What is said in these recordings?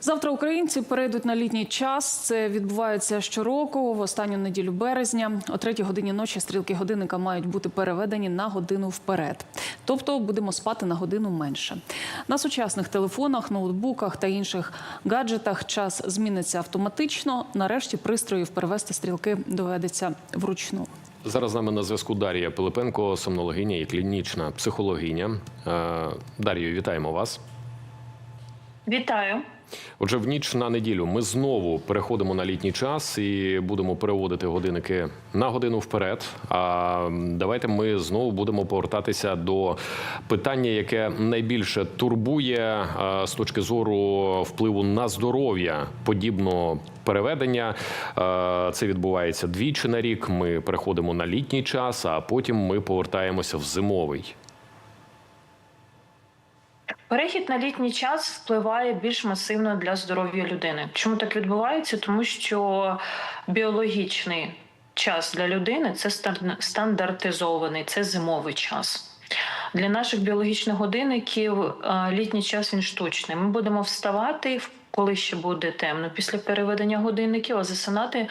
Завтра українці перейдуть на літній час. Це відбувається щороку в останню неділю березня. О третій годині ночі стрілки годинника мають бути переведені на годину вперед. Тобто будемо спати на годину менше. На сучасних телефонах, ноутбуках та інших гаджетах час зміниться автоматично. Нарешті пристроїв перевести стрілки доведеться вручну. Зараз з нами на зв'язку Дар'я Пилипенко, сомнологиня і клінічна психологиня. Е, Дар'ю, вітаємо вас. Вітаю. Отже, в ніч на неділю ми знову переходимо на літній час і будемо переводити годинники на годину вперед. А давайте ми знову будемо повертатися до питання, яке найбільше турбує з точки зору впливу на здоров'я подібного переведення. Це відбувається двічі на рік. Ми переходимо на літній час, а потім ми повертаємося в зимовий. Перехід на літній час впливає більш масивно для здоров'я людини. Чому так відбувається? Тому що біологічний час для людини це стан- стандартизований, це зимовий час. Для наших біологічних годинників літній час він штучний. Ми будемо вставати, коли ще буде темно після переведення годинників, а засинати,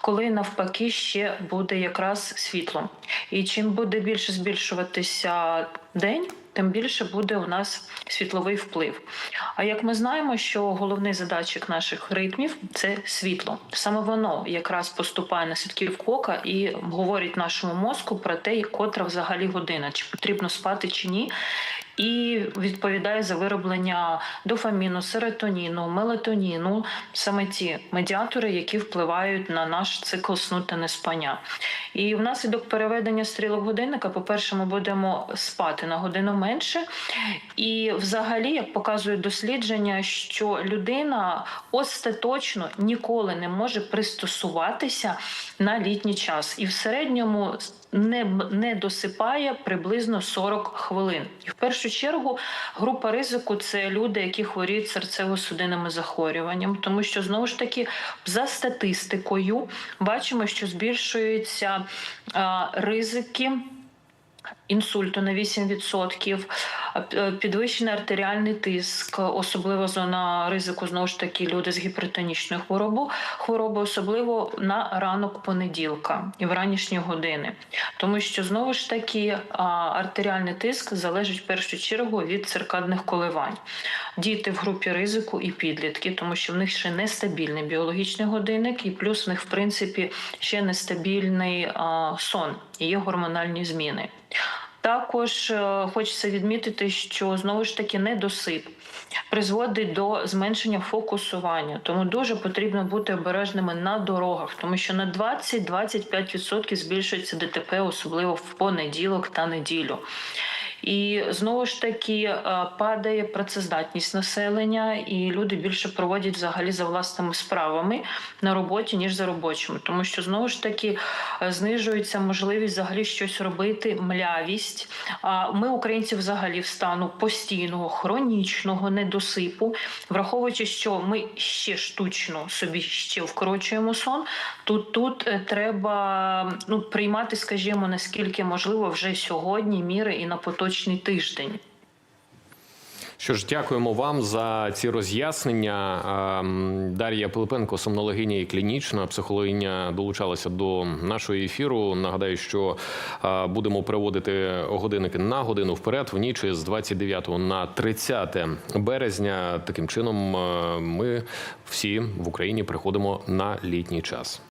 коли навпаки ще буде якраз світло. І чим буде більше збільшуватися день, тим більше буде у нас світловий вплив. А як ми знаємо, що головний задачик наших ритмів це світло. Саме воно якраз поступає на світківку ока і говорить нашому мозку про те, котра взагалі година, чи потрібно спати чи ні. І відповідає за вироблення дофаміну, серотоніну, мелатоніну, саме ті медіатори, які впливають на наш цикл сну та неспання. І внаслідок переведення стрілок годинника, по-перше, ми будемо спати на годину менше. І, взагалі, як показують дослідження, що людина остаточно ніколи не може пристосуватися на літній час, і в середньому не, не досипає приблизно 40 хвилин. І в першу чергу група ризику це люди, які хворіють серцево-судинними захворюванням, тому що знову ж таки за статистикою бачимо, що збільшуються ризики. Інсульту на 8%, е, підвищений артеріальний тиск, особливо зона ризику знову ж таки люди з гіпертонічною хворобою, хвороби, особливо на ранок понеділка і в ранішні години, тому що знову ж таки артеріальний тиск залежить в першу чергу від циркадних коливань. Діти в групі ризику і підлітки, тому що в них ще нестабільний біологічний годинник, і плюс в них, в принципі, ще нестабільний сон і є гормональні зміни. Також е, хочеться відмітити, що знову ж таки недосип призводить до зменшення фокусування, тому дуже потрібно бути обережними на дорогах, тому що на 20-25% збільшується ДТП, особливо в понеділок та неділю. І знову ж таки е, падає працездатність населення, і люди більше проводять взагалі за власними справами на роботі ніж за робочими, тому що знову ж таки е, знижується можливість взагалі щось робити, млявість. А ми, українці, взагалі в стану постійного хронічного недосипу, враховуючи, що ми ще штучно собі ще вкорочуємо сон. Тут тут е, треба ну приймати, скажімо, наскільки можливо вже сьогодні міри і на поточний тиждень. Що ж, дякуємо вам за ці роз'яснення. Дар'я Пилипенко, сомнологиня і клінічна психологиня, долучалася до нашого ефіру. Нагадаю, що будемо переводити годинники на годину вперед в ніч з 29 на 30 березня. Таким чином, ми всі в Україні приходимо на літній час.